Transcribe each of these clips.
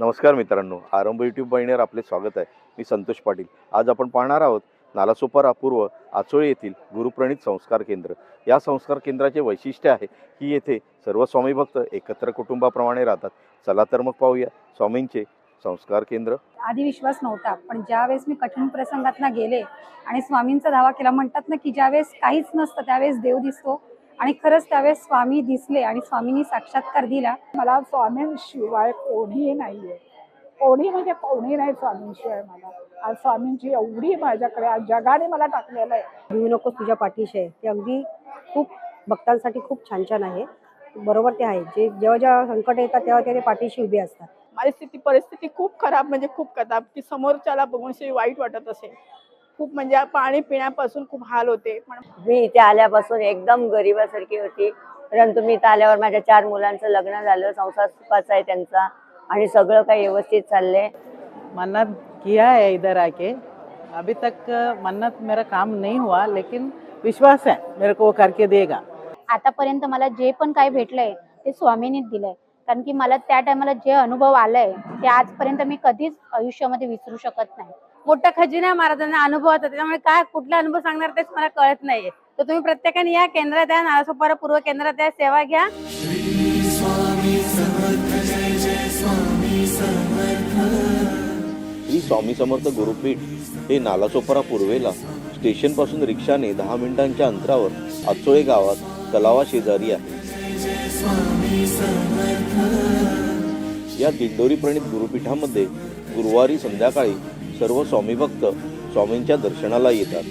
नमस्कार मित्रांनो आरंभ युट्यूब वाहिनीवर आपले स्वागत आहे. मी संतोष पाटील. आज आपण पाहणार आहोत नालासोपारा पूर्व आचोळे येथील गुरुप्रणित संस्कार केंद्र. या संस्कार केंद्राचे वैशिष्ट्य आहे की येथे सर्व स्वामी भक्त एकत्र कुटुंबाप्रमाणे राहतात. चला तर मग पाहूया स्वामींचे संस्कार केंद्र. आधी विश्वास नव्हता पण ज्यावेळेस मी कठीण प्रसंगात गेले आणि स्वामींचा धावा केला म्हणतात ना की ज्यावेळेस काहीच नसतं त्यावेळेस देव दिसतो. आणि खरंच त्यावेळेस स्वामी दिसले आणि स्वामींनी साक्षात्कार दिला. मला स्वामींशिवाय कोणीही नाहीये. कोणी म्हणजे कोणी नाही स्वामींशिवाय मला. आज स्वामींची एवढी माझ्याकडे आज जगाने मला टाकलेलं आहे. भिवू नकोस तुझ्या पाठीशी आहे. ते अगदी खूप भक्तांसाठी खूप छान छान आहे. बरोबर ते आहे. जे जेव्हा जेव्हा संकट येतात तेव्हा ते पाठीशी उभे असतात. माझी स्थिती परिस्थिती खूप खराब म्हणजे खूप खराब की समोरच्याला बघून वाईट वाटत असेल. खूप म्हणजे पाणी पिण्यापासून खूप हाल होते. पण मी इथे आल्यापासून एकदम गरिबासारखी होती. परंतु मी इथं आल्यावर माझ्या चार मुलांचं लग्न झालं संसार सुखाचा आहे त्यांचा आणि सगळं काही व्यवस्थित चाललंय. मन्नत किया है इधर आके? अभी तक मन्नत मेरा काम नहीं हुआ लेकिन विश्वास है मेरे को वो करके देगा। आतापर्यंत मला जे पण काही भेटलंय ते स्वामींनीच दिलंय. कारण की मला त्या टायमाला जे अनुभव आलाय ते आजपर्यंत मी कधीच आयुष्यामध्ये विसरू शकत नाही. मोठा खजिना महाराजांना अनुभव होता. त्याच्यामुळे काय कुठला अनुभव सांगणार तेच मला कळत नाहीये. तर तुम्ही प्रत्येकाने या केंद्रात या नालासोपारा पूर्व केंद्रात या सेवा घ्या. श्री स्वामी समर्थ गुरुपीठ हे नालासोपारा पूर्वेला स्टेशनपासून रिक्षाने दहा मिनिटांच्या अंतरावर आचोळे गावात तलावा शेजारी आहे. या दिंडोरी प्रणित गुरुपीठामध्ये गुरुवारी संध्याकाळी सर्व स्वामी भक्त स्वामींच्या दर्शनाला येतात.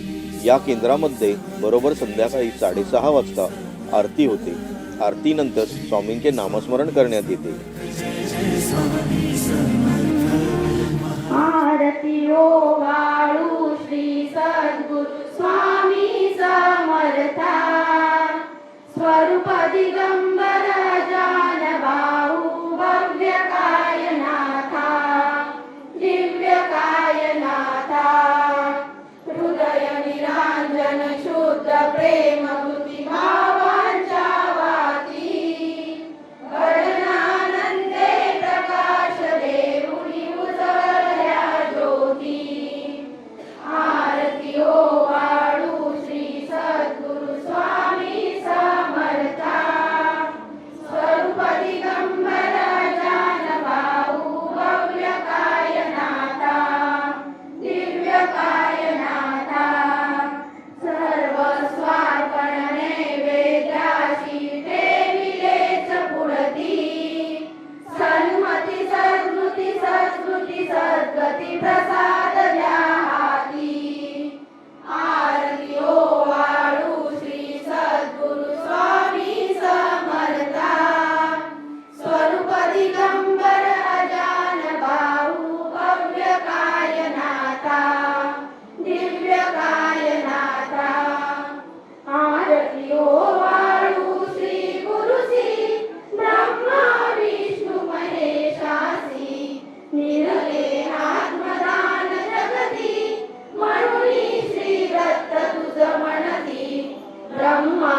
या केंद्रामध्ये बरोबर संध्याकाळी साडेसहा वाजता आरती होते. आरतीनंतर स्वामींचे नामस्मरण करण्यात येते. आरती ओ वाळू श्री सद्गुरु स्वामी समर्था स्वरूप दिगंबर जान भाऊ भव्य कायनाथा. ब्रह्मा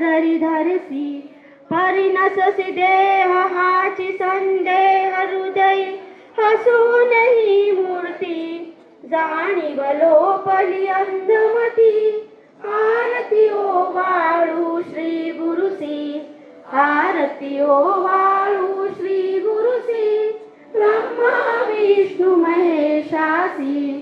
जरी धरसी परिणससी देह हाची संदेह हृदय हसूनही मूर्ती. जाणीव लोपली अंधमती आरती ओ वाळू श्री गुरुसी आरती ओ वाळू श्री गुरुसी ब्रह्मा विष्णू महेशासी.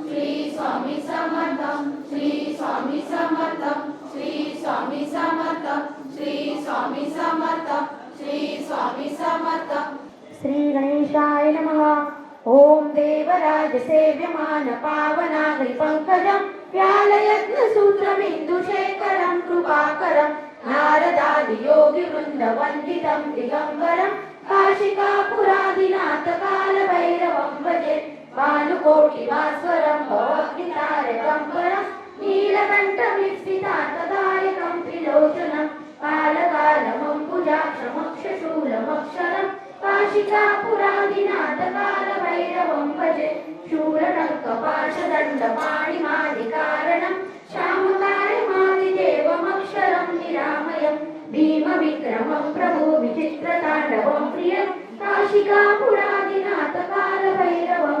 श्री स्वामी समर्थ श्री स्वामी समर्थ श्री स्वामी समर्थ श्री स्वामी समर्थ श्री गणेशाय नमः। ॐ देवराज सेव्यमान पावनाग्रि पङ्कजं व्यालयत्नसूत्रमिन्दुशेखरं कृपाकरं భానుకోటివాస్వరం భవగ్నితారకం పరం నీలకంఠవిప్సితాంతదాయకం త్రిలోచనం కాలకాలమంబుజాక్షమక్షశూలమక్షరం కాశికా పురాదినాథకాల భైరవం భజే శూలనక్క పాశదండ పాణిమాది కారణం శ్యామకారమాదిదేవమక్షరం నిరామయం భీమ విక్రమం ప్రభు విచిత్ర తాండవం ప్రియం కాశికా పురాదినాథకాల భైరవం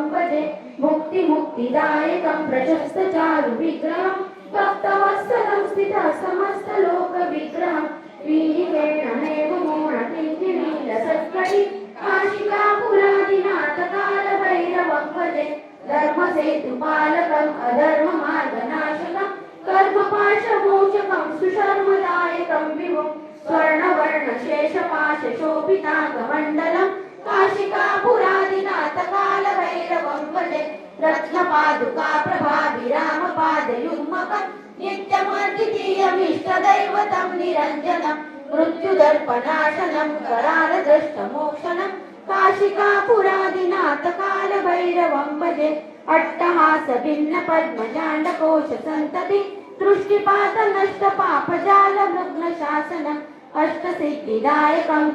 ముక్తి ముక్తిదాయకం ప్రశస్త చారు విగ్రహం భక్తవత్సలం స్థిత సమస్త లోక విగ్రహం వీణమేవు మూఢ తిండి నీల సత్కరి కాశికా పురాధినాథకాల భైరవం భజే పాలకం అధర్మ మార్గనాశకం కర్మ పాశమోచకం సుశర్మదాయకం విభు స్వర్ణవర్ణ శేషపాశ శోభితాంగమండలం विभुं स्वर्णवर्णशेषपाशशोभिताङ्गमण्डलं काशिकापुरादिनाथ कालभैरवं भजे रत्नपादुका प्रभाभिरामपादयुग्मकं नित्यमद्वितीयमिष्टदैवतं निरञ्जनं मृत्युदर्पनाशनं करालदृष्टमोक्षणं काशिकापुरादिनाथ कालभैरवं भजे अट्टहास भिन्न पद्मजाण्डकोश सन्तति दृष्टिपात नष्ट पापजाल मृग्न शासनम् अष्टसिद्धिदायकं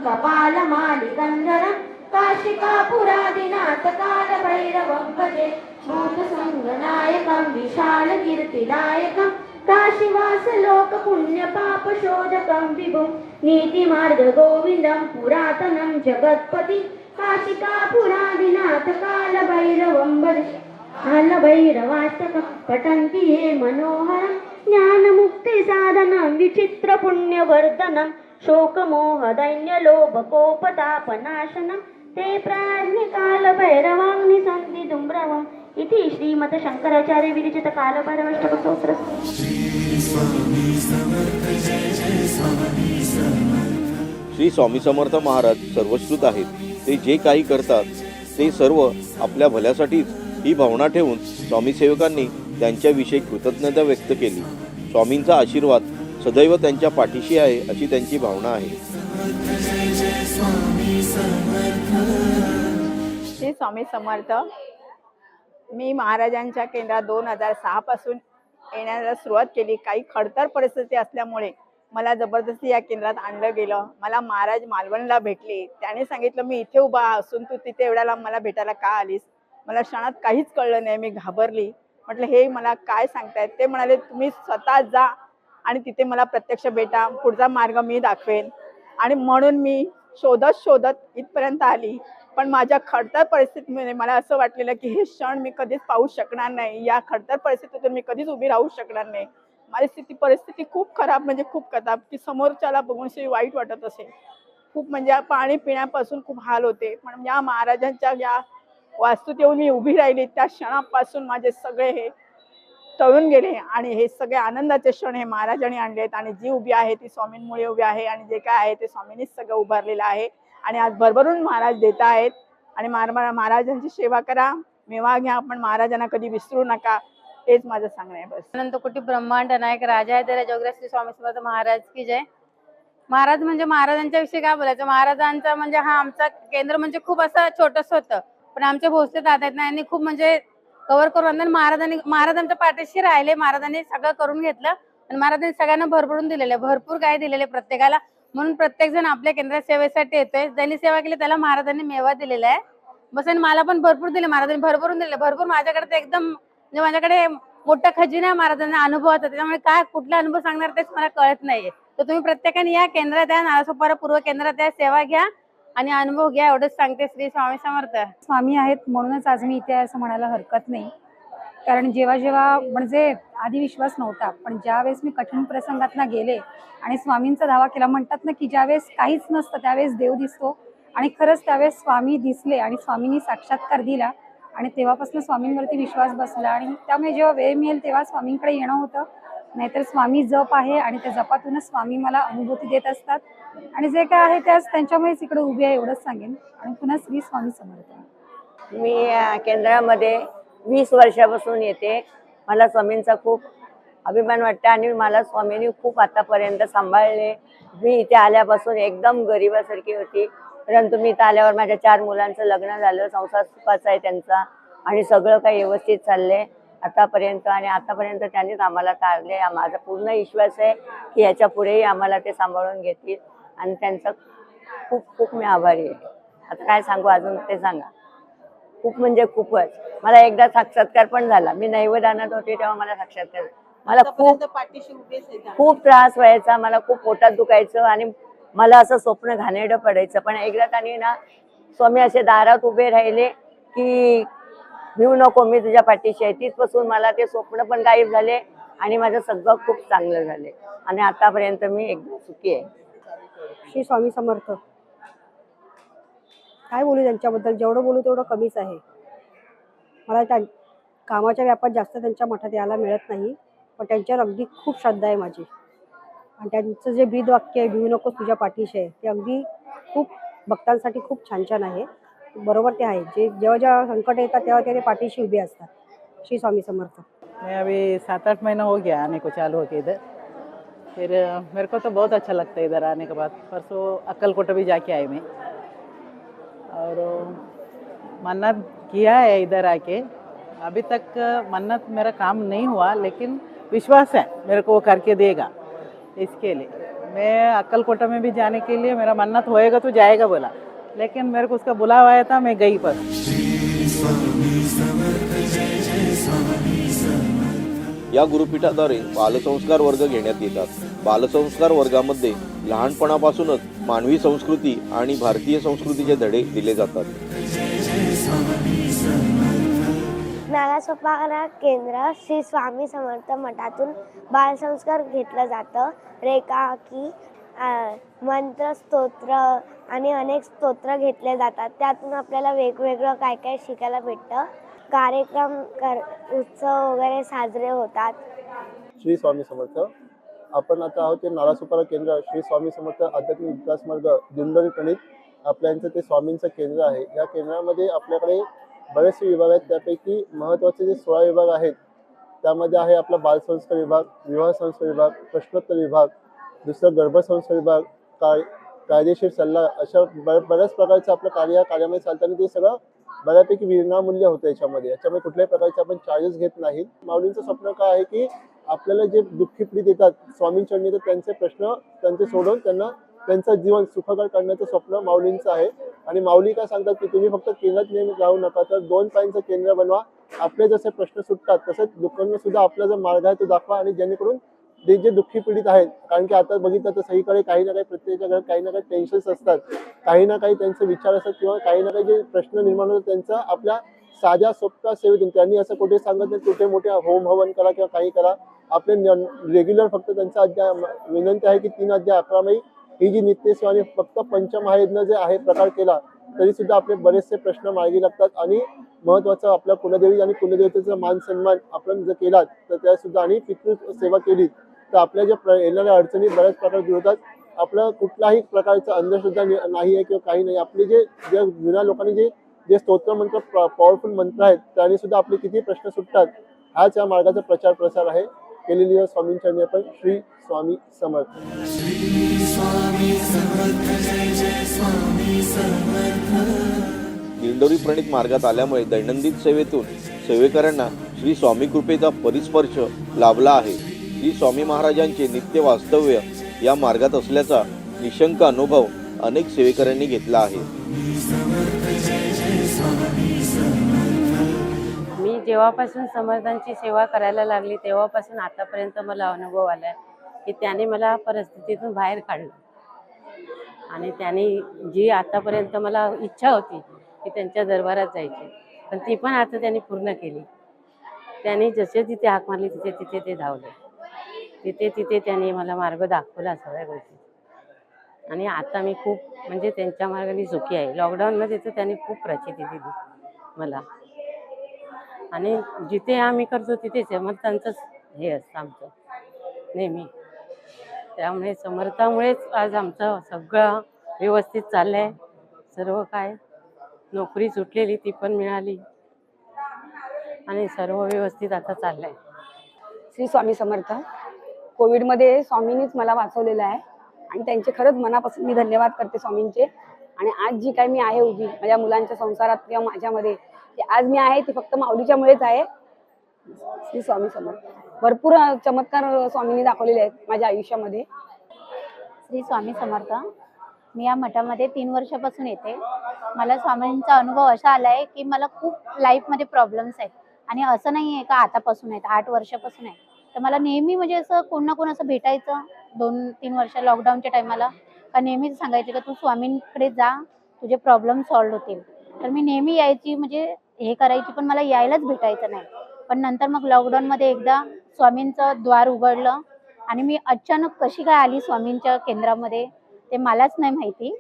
कपालमालिकन्धरं काशिकापुरादिनाथ कालभैरवं भजे भूतसङ्गनायकं विशालकीर्तिदायकं काशीवासलोकपुण्यपापशोधकं विभुं नीतिमार्गगोविन्दं पुरातनं जगत्पति काशिकापुरादिनाथ कालभैरवं भजे कालभैरवाष्टकं पठन्ति ये मनोहरं ज्ञानमुक्तिसाधनं विचित्रपुण्यवर्धनं शोकमोहदैन्यलोभकोपतापनाशनं ते प्राज्ञकालभैरवाग्नि सन्ति दुम्रवम् इति श्रीमतशङ्कराचार्य विरचित कालभैरवाष्टकस्तोत्रस्य श्री स्वामी समर्थ महाराज सर्वश्रुत आहेत. ते जे काही करतात ते सर्व आपल्या भल्यासाठीच ही भावना ठेवून स्वामी सेवकांनी त्यांच्याविषयी कृतज्ञता व्यक्त केली. स्वामींचा आशीर्वाद सदैव त्यांच्या पाठीशी आहे अशी त्यांची भावना आहे. श्री स्वामी समर्थ. मी महाराजांच्या केंद्रात दोन हजार सहा पासून येण्याला सुरुवात केली. काही खडतर परिस्थिती असल्यामुळे मला जबरदस्ती या केंद्रात आणलं गेलं. मला महाराज मालवणला भेटले. त्याने सांगितलं मी इथे उभा असून तू तिथे एवढ्याला मला भेटायला का आलीस? मला क्षणात काहीच कळलं नाही. मी घाबरली. म्हटलं हे मला काय सांगतायत? ते म्हणाले तुम्ही स्वतः जा आणि तिथे मला प्रत्यक्ष भेटा. पुढचा मार्ग मी दाखवेन. आणि म्हणून मी शोधत शोधत इथपर्यंत आली. पण माझ्या खडतर परिस्थितीमध्ये मला असं वाटलेलं की हे क्षण मी कधीच पाहू शकणार नाही. या खडतर परिस्थितीतून मी कधीच उभी राहू शकणार नाही. माझी स्थिती परिस्थिती खूप खराब म्हणजे खूप खराब. की समोरच्याला बघून वाईट वाटत असेल. खूप म्हणजे पाणी पिण्यापासून खूप हाल होते. पण या महाराजांच्या या वास्तूत येऊन मी उभी राहिली त्या क्षणापासून माझे सगळे हे टळून गेले आणि हे सगळे आनंदाचे क्षण हे महाराजांनी आणले आहेत आणि जी उभी आहे ती स्वामींमुळे उभी आहे आणि जे काय आहे ते स्वामींनीच सगळं उभारलेलं आहे. आणि आज भरभरून महाराज देत आहेत. आणि महाराजांची सेवा करा. मेवा घ्या. आपण महाराजांना कधी विसरू नका. हेच माझं सांगणं आहे बस. अनंत कोटी ब्रह्मांड नायक राजा आहे. तेरा जोगरा श्री स्वामी समर्थ महाराज की जय. महाराज म्हणजे महाराजांच्या विषयी काय बोलायचं? महाराजांचा म्हणजे हा आमचा केंद्र म्हणजे खूप असं छोटस होतं. पण आमचे भोसले दादा आहेत ना यांनी खूप म्हणजे कव्हर करून आणलं महाराजांनी महाराजांच्या पाठीशी राहिले. महाराजांनी सगळं करून घेतलं. आणि महाराजांनी सगळ्यांना भरभरून दिलेले भरपूर काय दिलेले प्रत्येकाला. म्हणून प्रत्येक जण आपल्या केंद्रात सेवेसाठी येतोय. ज्यांनी सेवा केली त्याला महाराजांनी मेवा दिलेला आहे. बस आणि मला पण भरपूर दिले महाराजांनी भरभरून दिले. भरपूर माझ्याकडे तर एकदम म्हणजे माझ्याकडे मोठा खजिना आहे महाराजांना अनुभवाचा. त्याच्यामुळे काय कुठला अनुभव सांगणार तेच मला कळत नाहीये. तर तुम्ही प्रत्येकाने या केंद्रात या नालासोपारा पूर्व केंद्रात या सेवा घ्या आणि अनुभव घ्या. एवढंच सांगते श्री स्वामी समर्थ. स्वामी आहेत म्हणूनच आज मी इथे असं म्हणायला हरकत नाही. कारण जेव्हा जेव्हा म्हणजे आधी विश्वास नव्हता पण ज्या वेळेस मी कठीण प्रसंगात गेले आणि स्वामींचा धावा केला म्हणतात ना की ज्यावेळेस काहीच नसतं त्यावेळेस देव दिसतो आणि खरंच त्यावेळेस स्वामी दिसले आणि स्वामींनी साक्षात्कार दिला आणि तेव्हापासून स्वामींवरती विश्वास बसला आणि त्यामुळे जेव्हा वेळ मिळेल तेव्हा स्वामींकडे येणं होतं. नाहीतर स्वामी जप आहे आणि त्या जपातूनच स्वामी मला अनुभूती देत असतात आणि जे काय आहे त्याच त्यांच्यामुळेच इकडे उभी आहे एवढंच सांगेन आणि पुन्हा श्री स्वामी समर्थ. मी या केंद्रामध्ये वीस वर्षापासून येते. मला स्वामींचा खूप अभिमान वाटतं आणि मला स्वामींनी खूप आतापर्यंत सांभाळले. मी इथे आल्यापासून एकदम गरिबासारखी होती. परंतु मी इथं आल्यावर माझ्या चार मुलांचं लग्न झालं. संसार सुखाचा आहे त्यांचा. आणि सगळं काही व्यवस्थित चाललंय. आतापर्यंत आणि आतापर्यंत त्यांनीच आम्हाला तारले. माझा पूर्ण विश्वास आहे की याच्या पुढेही आम्हाला ते सांभाळून घेतील. आणि त्यांचा खूप खूप मी आभारी आहे. आता काय सांगू? अजून ते सांगा. खूप म्हणजे खूपच. मला एकदा साक्षात्कार पण झाला. मी नैवेदानात होते तेव्हा मला साक्षात्कार. मला खूप. खूप त्रास व्हायचा. मला खूप पोटात दुखायचं आणि मला असं स्वप्न घाणेरडं पडायचं. पण एकदा त्यांनी ना स्वामी असे दारात उभे राहिले की भिऊ नको मी तुझ्या पाठीशी आहे. तिथपासून मला ते स्वप्न पण गायब झाले आणि माझं सगळं खूप चांगलं झाले. आणि आतापर्यंत मी एकदम सुखी आहे. श्री स्वामी समर्थ. काय बोलू त्यांच्याबद्दल? जेवढं बोलू तेवढं कमीच आहे. मला त्या कामाच्या व्यापात जास्त त्यांच्या मठात यायला मिळत नाही पण त्यांच्यावर अगदी खूप श्रद्धा आहे माझी. आणि त्यांचं जे ब्रीद वाक्य आहे भिवू नकोस तुझ्या पाठीशी आहे ते अगदी खूप भक्तांसाठी खूप छान छान आहे. बरोबर ते आहे. जे जेव्हा जेव्हा संकट येतात तेव्हा ते पाठीशी उभे असतात. श्री स्वामी समर्थ. मैं अभी सात आठ महीना हो गया आने को चालू होके इधर। फिर मेरे को तो बहुत अच्छा लगता है इधर आने के बाद। परसों अक्कलकोट भी जाके आए मैं। और मन्नत किया है इधर आके अभी तक मन्नत मेरा काम नहीं हुआ लेकिन विश्वास है मेरे को वो करके देगा इसके लिए मैं अक्कलकोटा में भी जाने के लिए मेरा मन्नत होएगा तो जाएगा बोला लेकिन मेरे को उसका बुलावा आया था मैं गई पर या गुरुपीठाद्वारे बालसंस्कार वर्ग घेण्यात येतात. बालसंस्कार वर्गामध्ये लहानपणापासूनच मानवी संस्कृती आणि भारतीय संस्कृतीचे धडे दिले जातात. नालासोपारा केंद्र श्री स्वामी समर्थ मठातून बालसंस्कार घेतलं जातं. रेखा की मंत्र स्तोत्र आणि अनेक स्तोत्र घेतले जातात. त्यातून आपल्याला वेगवेगळं काय काय शिकायला भेटतं. कार्यक्रम कर उत्सव वगैरे साजरे होतात. श्री स्वामी समर्थ. आपण आता आहोत ते नालासोपारा केंद्र. श्री स्वामी समर्थ आध्यात्मिक विकास मार्ग दिंडोरी प्रणित आपल्यांचं ते स्वामींचं केंद्र आहे. या केंद्रामध्ये आपल्याकडे बरेचसे विभाग आहेत. त्यापैकी महत्त्वाचे जे सोळा विभाग आहेत त्यामध्ये आहे आपला बालसंस्कार विभाग विवाह संस्कार विभाग प्रश्नोत्तर विभाग दुसरं गर्भसंस्कार विभाग काय कायदेशीर सल्ला अशा बऱ्याच प्रकारचं आपलं कार्य या कार्यामध्ये चालताना ते सगळं बऱ्यापैकी विनामूल्य होतं याच्यामध्ये. याच्यामध्ये कुठल्याही प्रकारचे आपण चार्जेस घेत नाहीत. माऊलींचं स्वप्न काय आहे की आपल्याला जे दुःखी पीडित येतात स्वामींच्या तर त्यांचे प्रश्न त्यांचे सोडून त्यांना त्यांचं जीवन सुखकर करण्याचं स्वप्न माऊलींचं आहे. आणि माऊली काय सांगतात की तुम्ही फक्त केंद्रात नेहमी राहू नका तर दोन पायांचं केंद्र बनवा. आपले जसे प्रश्न सुटतात तसेच दुःखांना सुद्धा आपला जो मार्ग आहे तो दाखवा आणि जेणेकरून ते जे दुःखी पीडित आहेत कारण की आता बघितलं तर सगळीकडे काही ना काही प्रत्येकाच्या घरात काही ना काही टेन्शन्स असतात. काही ना काही त्यांचे विचार असतात किंवा काही ना काही जे प्रश्न निर्माण होतात त्यांचा आपल्या साध्या सोप्या सेवेतून. त्यांनी असं कुठे सांगत नाही कुठे मोठे होम हवन करा किंवा काही करा. आपले रेग्युलर फक्त त्यांचा अध्याय विनंती आहे की तीन अध्याय अकरा मई ही जी नित्यसेवाने फक्त पंचमहायज्ञ जे आहे प्रकार केला तरी सुद्धा आपले बरेचसे प्रश्न मार्गी लागतात. आणि महत्वाचं आपल्या कुलदेवी आणि कुलदेवतेचा मान सन्मान आपण जर केला तर त्या सुद्धा आणि पितृ सेवा केली तर आपल्या ज्या प्र- येणाऱ्या अडचणी बऱ्याच प्रकारे दूर होतात. आपलं कुठलाही प्रकारचा अंधश्रद्धा नाही आहे किंवा काही नाही. आपले जे ज्या जुन्या लोकांनी जे जे स्तोत्र मंत्र पॉवरफुल मंत्र आहेत त्याने सुद्धा आपले किती प्रश्न सुटतात हाच या मार्गाचा प्रचार प्रसार आहे. केलेली आहे स्वामींच्या आपण श्री स्वामी समर्थ. दिंडोरी प्रणित मार्गात आल्यामुळे दैनंदिन सेवेतून सेवेकऱ्यांना श्री स्वामी कृपेचा परिस्पर्श लाभला आहे. श्री स्वामी महाराजांचे नित्य वास्तव्य या मार्गात असल्याचा निशंक अनुभव अनेक सेवेकऱ्यांनी घेतला आहे. जेव्हापासून समर्थांची सेवा करायला लागली तेव्हापासून आतापर्यंत मला अनुभव आलाय की त्याने मला परिस्थितीतून बाहेर काढलं. आणि त्याने जी आतापर्यंत मला इच्छा होती की त्यांच्या दरबारात जायची पण ती पण आता त्यांनी पूर्ण केली. त्यांनी जसे तिथे हाक मारली तिथे तिथे ते धावले. तिथे तिथे त्यांनी मला मार्ग दाखवला सगळ्या गोष्टी. आणि आता मी खूप म्हणजे त्यांच्या मार्गाने सुखी आहे. लॉकडाऊनमध्ये तर त्यांनी खूप प्रचिती दिली मला. आणि जिथे आम्ही करतो तिथे समर्थांचंच हे असतं आमचं. नेहमी. त्यामुळे समर्थामुळेच आज आमचं सगळं व्यवस्थित चाललंय. सर्व काय? नोकरी सुटलेली ती पण मिळाली. आणि सर्व व्यवस्थित आता चाललंय. श्री स्वामी समर्थ कोविडमध्ये स्वामींनीच मला वाचवलेलं आहे. आणि त्यांचे खरंच मनापासून मी धन्यवाद करते स्वामींचे. आणि आज जी काय मी आहे उभी माझ्या मुलांच्या संसारात किंवा माझ्यामध्ये आज मी आहे ती फक्त माऊलीच्यामुळेच आहे. श्री स्वामी समर्थ. भरपूर चमत्कार स्वामींनी दाखवलेले आहेत माझ्या आयुष्यामध्ये. श्री स्वामी समर्थ मी या मठामध्ये तीन वर्षापासून येते. मला स्वामींचा अनुभव असा आला आहे की मला खूप लाईफमध्ये प्रॉब्लेम्स आहेत. आणि असं नाही आहे का आतापासून आहेत आठ वर्षापासून आहे तर मला नेहमी म्हणजे असं कोण ना कोण असं भेटायचं दोन तीन वर्ष लॉकडाऊनच्या टायमाला का नेहमीच सांगायचे का तू स्वामींकडे जा तुझे प्रॉब्लेम सॉल्व्ह होतील. तर मी नेहमी यायची म्हणजे हे करायची पण मला यायलाच भेटायचं नाही. पण नंतर मग लॉकडाऊनमध्ये एकदा स्वामींचं द्वार उघडलं आणि मी अचानक कशी काय आली स्वामींच्या केंद्रामध्ये ते मलाच नाही माहिती.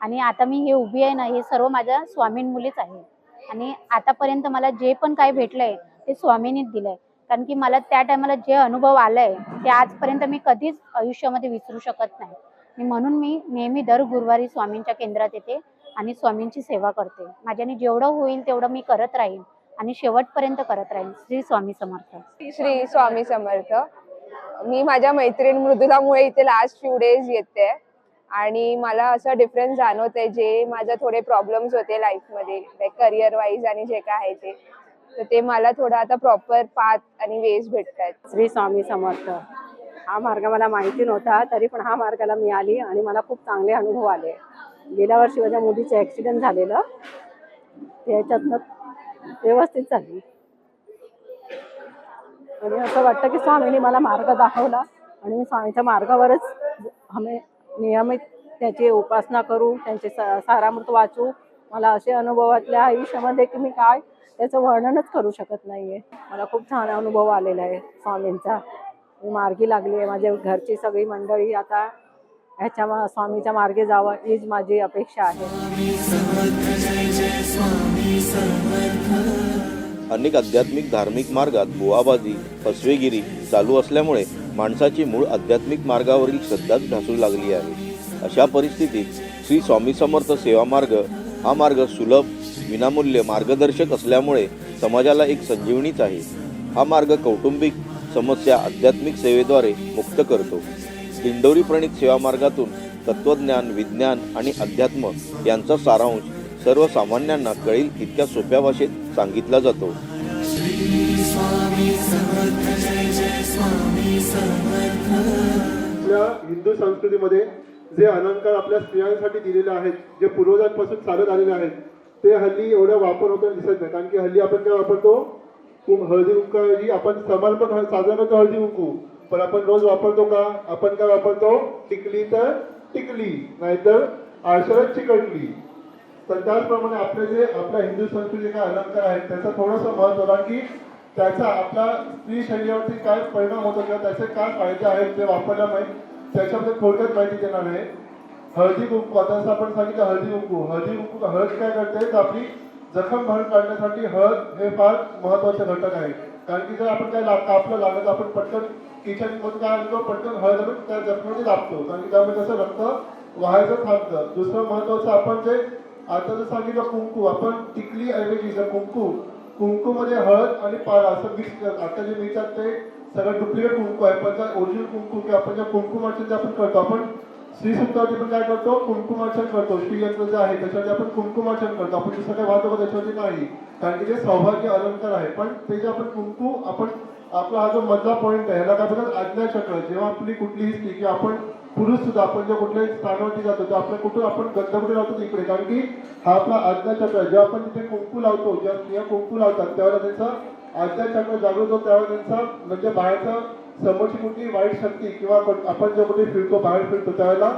आणि आता मी हे उभी आहे ना हे सर्व माझ्या स्वामींमुळेच आहे. आणि आतापर्यंत मला जे पण काय भेटलंय ते स्वामींनीच दिलंय. कारण की मला त्या टायमाला जे अनुभव आलाय ते आजपर्यंत मी कधीच आयुष्यामध्ये विसरू शकत नाही. म्हणून मी नेहमी दर गुरुवारी स्वामींच्या केंद्रात येते. आणि स्वामींची सेवा करते. माझ्याने जेवढं होईल तेवढं मी करत राहीन आणि शेवटपर्यंत करत राहीन. श्री स्वामी समर्थ. श्री स्वामी समर्थ. मी माझ्या मैत्रीण मृदुलामुळे इथे लास्ट फ्यू डेज येते आणि मला असं डिफरन्स जाणवत आहे जे माझं थोडे प्रॉब्लेम्स होते लाईफमध्ये लाईक करिअर वाईज आणि जे काय आहे ते. तर ते मला थोडं आता प्रॉपर पाथ आणि वेज भेटत आहेत श्री स्वामी समर्थ. हा मार्ग मला माहिती नव्हता तरी पण हा मार्गाला मी आली आणि मला खूप चांगले अनुभव आले. गेल्या वर्षी माझ्या मुलीचं ॲक्सिडेंट झालेलं. त्याच्यातनं व्यवस्थित झाली आणि असं वाटतं की स्वामीने मला मार्ग दाखवला आणि मी स्वामीच्या मार्गावरच आम्ही नियमित त्याची उपासना करू त्यांचे सा सारामृत वाचू. मला असे अनुभवातल्या आयुष्यामध्ये की मी काय त्याचं वर्णनच करू शकत नाहीये. मला खूप छान अनुभव आलेला आहे स्वामींचा. मी मार्गी लागली आहे. माझ्या घरची सगळी मंडळी आता ह्याच्या स्वामीच्या मार्गे जावं हीच माझी अपेक्षा आहे. अनेक आध्यात्मिक धार्मिक मार्गात बुवाबाजी फसवेगिरी चालू असल्यामुळे माणसाची मूळ आध्यात्मिक मार्गावरील श्रद्धाच ढासू लागली आहे. अशा परिस्थितीत श्री स्वामी समर्थ सेवा मार्ग हा मार्ग सुलभ विनामूल्य मार्गदर्शक असल्यामुळे समाजाला एक संजीवनीच आहे. हा मार्ग कौटुंबिक समस्या आध्यात्मिक सेवेद्वारे मुक्त करतो. दिंडोरी प्रणित सेवा मार्गातून तत्वज्ञान विज्ञान आणि अध्यात्म यांचा सारांश सर्वसामान्यांना कळेल इतक्या सोप्या भाषेत सांगितला जातो. आपल्या हिंदू संस्कृतीमध्ये जे अलंकार आपल्या स्त्रियांसाठी दिलेले आहेत जे पूर्वजांपासून चालत आलेले आहेत ते हल्ली एवढा वापर होताना दिसत नाही. कारण की हल्ली आपण काय वापरतो? कुं- हळदी कुंकाऐवजी आपण समर्पक साजरा करतो हळदी कुंकू. पण आपण रोज वापरतो का? आपण काय वापरतो? टिकली तर टिकली नाहीतर आळसरच चिकटली. तर त्याचप्रमाणे आपले जे आपल्या हिंदू संस्कृतीचे काय अलंकार आहेत त्याचा थोडंसं महत्त्व कारण की त्याचा आपल्या स्त्री शरीरावरती काय परिणाम होतो किंवा त्याचे काय फायदे आहेत ते वापरल्यामुळे त्याच्याबद्दल थोडक्यात माहिती देणार आहे. हळदी कुंकू आता जसं आपण सांगितलं हळदी कुंकू हळदी कुंकू हळद काय करते? तर आपली जखम भरून काढण्यासाठी हळद हे फार महत्त्वाचे घटक आहे. कारण की जर आपण काय लाग आपलं लागत आपण पटकन किचन मधून काय आणतो पटकन हळद त्या जखमेमध्ये दाबतो. कारण की त्यामुळे कसं रक्त व्हायचं थांबतं. दुसरं महत्वाचं आपण जे आता जर सांगितलं कुंकू आपण टिकली ऐवजी जर कुंकू कुंकूमध्ये हळद आणि पाला असं मिक्स आता जे मिळतात ते सगळं डुप्लिकेट कुंकू आहे. पण जर ओरिजिनल कुंकू किंवा आपण ज्या कुंकुमार्चन जे आपण करतो. आपण श्री सुप्तावरती पण काय करतो? कुंकुमार्चन करतो. श्रीयंत्र जे आहे त्याच्यावरती आपण कुंकुमार्चन करतो. आपण दुसरं काय वाहतो त्याच्यावरती नाही. कारण की ते सौभाग्य अलंकार आहे. पण ते जे आपण कुंकू आपण आपला हा जो मधला पॉईंट आहे ह्याला काय म्हणतात आज्ञाचक्र जेव्हा आपली कुठलीही स्त्री किंवा आपण पुरुष सुद्धा आपण जेव्हा कुठल्याही स्थानावरती जातो तर आपल्या कुठून आपण गंध कुठे लावतो इकडे. कारण की हा आपला आज्ञाचक्र आहे. जेव्हा आपण तिथे कुंकू लावतो जेव्हा स्त्रिया कुंकू लावतात त्यावेळेला त्यांचा आज्ञाचक्र जागृत होतो त्यावेळेला त्यांचा म्हणजे बाहेरचं समोरची कुठली वाईट शक्ती किंवा आपण जेव्हा कुठे फिरतो बाहेर फिरतो त्यावेळेला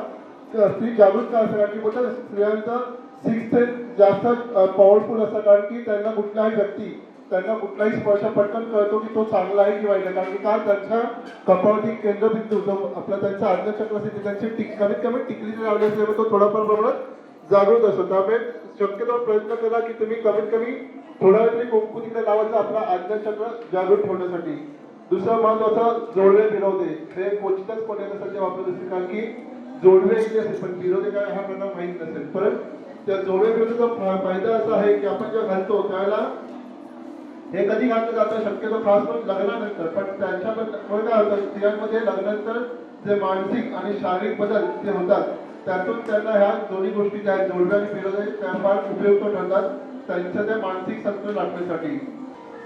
ते स्त्री जागृत का असतं? कारण की बोलतात स्त्रियांचं सिक्स सेन्स जास्त पॉवरफुल असतं. कारण की त्यांना कुठल्याही व्यक्ती त्यांना कुठलाही स्पर्श पटकन कळतो की तो चांगला आहे की वाईट आहे. कारण की का त्यांच्या कपाळातील केंद्रबिंदू जो आपला त्यांचा आज्ञाचक्र असते त्यांची टिक कमीत कमी टिकली लावली असल्यामुळे तो थोडाफार प्रमाणात जागृत असतो. त्यामुळे शक्यतो प्रयत्न करा की तुम्ही कमीत कमी थोडा वेळ तरी कुंकू तिकडे लावायचं आपला आज्ञाचक्र जागृत ठेवण्यासाठी. दुसरं महत्वाचं जोडवे फिरवते हे क्वचितच कोण्यासाठी वापरत असते कारण की जोडवे इथे असेल पण फिरवते काय हा प्रकार माहीत नसेल. परत त्या जोडवे फिरवण्याचा फायदा असा आहे की आपण जेव्हा घालतो त्यावेळेला हे कधी घातलं जातं शक्यतो खास करून लग्नानंतर पण त्यांच्याबद्दल काय होतं स्त्रियांमध्ये लग्नानंतर जे मानसिक आणि शारीरिक बदल जे होतात त्यातून त्यांना ह्या दोन्ही गोष्टी ज्या आहेत, जोडव्या आणि फिरवणे त्या फार उपयुक्त ठरतात त्यांचं ते मानसिक संतुलन राखण्यासाठी.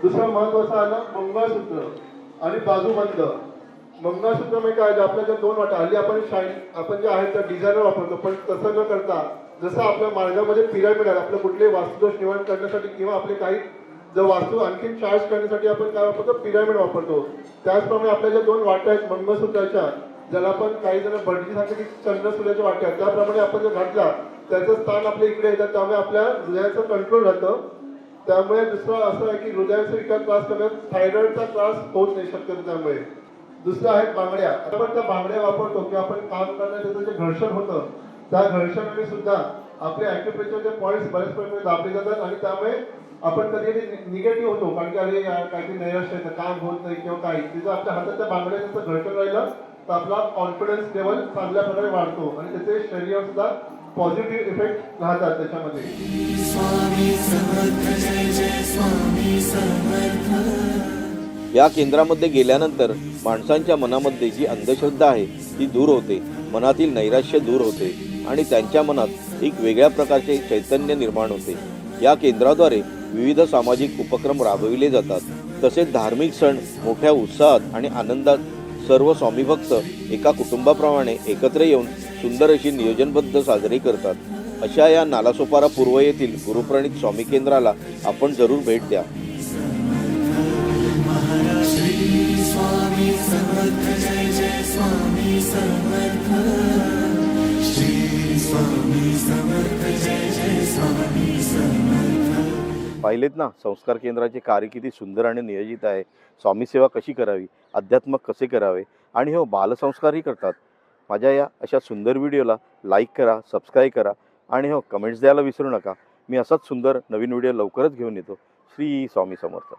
दुसरं महत्वाचं आलं मंगळसूत्र आणि बाजूबंद. मंगळसूत्र म्हणजे काय? आपल्या ज्या दोन वाटा हल्ली आपण शाईन आपण जे आहे त्या डिझायनर वापरतो पण तसं न करता जसं आपल्या मार्गामध्ये पिरामिड आहे आपलं कुठले वास्तुदोष निवारण करण्यासाठी किंवा आपले काही जर वास्तू आणखी चार्ज करण्यासाठी आपण काय वापरतो? पिरामिड वापरतो. त्याचप्रमाणे आपल्या ज्या दोन वाट्या आहेत मंगळसूत्राच्या ज्याला आपण काही जण भटजी सांगतो की चंद्रसूर्याच्या वाट्या त्याप्रमाणे आपण जर घातला त्याचं स्थान आपल्या इकडे येतात त्यामुळे आपल्या हृदयाचं कंट्रोल राहतं. त्यामुळे दुसरं असं आहे की हृदयाचा विकास त्रास करण्यात थायरॉइडचा त्रास होत नाही शक्यतो त्यामुळे. दुसरं आहे बांगड्या. आपण त्या बांगड्या वापरतो किंवा आपण काम करण्यात त्याचं जे घर्षण होतं त्या घर्षणाने सुद्धा आपले ॲक्युप्रेशरचे पॉईंट्स बरेच प्रमाणे दाबले जातात आणि त्यामुळे आपण कधी कधी निगेटिव्ह होतो. कारण की अरे यार काहीतरी नैराश्य येतं काम होत नाही किंवा काही. तिथं आपल्या हातात त्या बांगड्या जसं घर्षण राहिलं तर आपला कॉन्फिडन्स लेवल चांगल्या प्रकारे वाढतो. आणि त्याचे शरीरावर सुद्धा पॉझिटिव्ह इफेक्ट राहतात त्याच्यामध्ये. या केंद्रामध्ये गेल्यानंतर माणसांच्या मनामध्ये जी अंधश्रद्धा आहे ती दूर होते. मनातील नैराश्य दूर होते. आणि त्यांच्या मनात एक वेगळ्या प्रकारचे चैतन्य निर्माण होते. या केंद्राद्वारे विविध सामाजिक उपक्रम राबविले जातात. तसेच धार्मिक सण मोठ्या उत्साहात आणि आनंदात सर्व स्वामीभक्त एका कुटुंबाप्रमाणे एकत्र येऊन सुंदर अशी नियोजनबद्ध साजरी करतात. अशा या नालासोपारा पूर्व येथील गुरुप्रणित स्वामी केंद्राला आपण जरूर भेट द्या. पाहिलेत ना संस्कार केंद्राचे कार्य किती सुंदर आणि नियोजित आहे. स्वामी सेवा कशी करावी अध्यात्मक कसे करावे आणि हो बालसंस्कारही करतात. माझ्या या अशा सुंदर व्हिडिओला लाईक करा सबस्क्राईब करा आणि हो कमेंट्स द्यायला विसरू नका. मी असाच सुंदर नवीन व्हिडिओ लवकरच घेऊन येतो. श्री स्वामी समर्थ.